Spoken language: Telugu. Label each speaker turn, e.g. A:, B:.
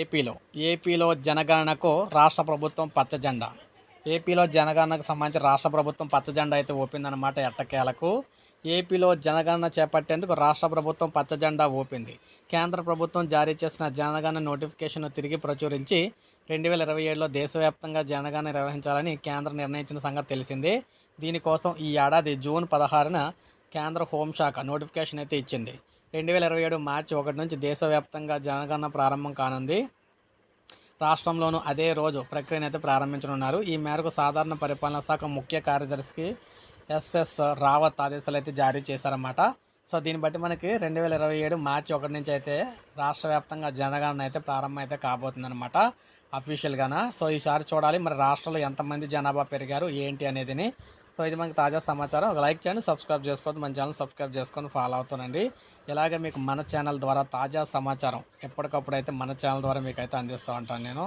A: ఏపీలో ఏపీలో జనగణనకు రాష్ట్ర ప్రభుత్వం పచ్చజెండా ఏపీలో జనగణనకు సంబంధించి రాష్ట్ర ప్రభుత్వం పచ్చజెండా అయితే ఊపిందనమాట ఎట్టకేలకు. ఏపీలో జనగణన చేపట్టేందుకు రాష్ట్ర ప్రభుత్వం పచ్చజెండా ఊపింది. కేంద్ర ప్రభుత్వం జారీ చేసిన జనగణన నోటిఫికేషన్ను తిరిగి ప్రచురించి రెండు వేల ఇరవై ఏడులో దేశవ్యాప్తంగా జనగణన నిర్వహించాలని కేంద్రం నిర్ణయించిన సంగతి తెలిసిందే. దీనికోసం ఈ ఏడాది జూన్ పదహారున కేంద్ర హోంశాఖ నోటిఫికేషన్ అయితే ఇచ్చింది. రెండు వేల ఇరవై ఏడు మార్చి ఒకటి నుంచి దేశవ్యాప్తంగా జనగణన ప్రారంభం కానుంది. రాష్ట్రంలోనూ అదే రోజు ప్రక్రియను అయితే ప్రారంభించనున్నారు. ఈ మేరకు సాధారణ పరిపాలనా శాఖ ముఖ్య కార్యదర్శికి ఎస్ఎస్ రావత్ ఆదేశాలు అయితే జారీ చేశారన్నమాట. సో దీన్ని బట్టి మనకి రెండు వేల ఇరవై ఏడు మార్చి ఒకటి నుంచి అయితే రాష్ట్ర వ్యాప్తంగా జనగణన అయితే ప్రారంభం అయితే కాబోతుందన్నమాట అఫీషియల్గాన సో ఈసారి చూడాలి. మరి రాష్ట్రంలో ఎంతమంది జనాభా పెరిగారు? ఏంటి అనేదిని సో ఇది మనకి తాజా సమాచారం. ఒక లైక్ చేయండి సబ్స్క్రైబ్ చేసుకోవద్దు మన ఛానల్ సబ్స్క్రైబ్ చేసుకొని ఫాలో అవుతానండి. ఇలాగే మీకు మన ఛానల్ ద్వారా తాజా సమాచారం ఎప్పటికప్పుడు అయితే మన ఛానల్ ద్వారా మీకు అయితే అందిస్తూ ఉంటాను నేను.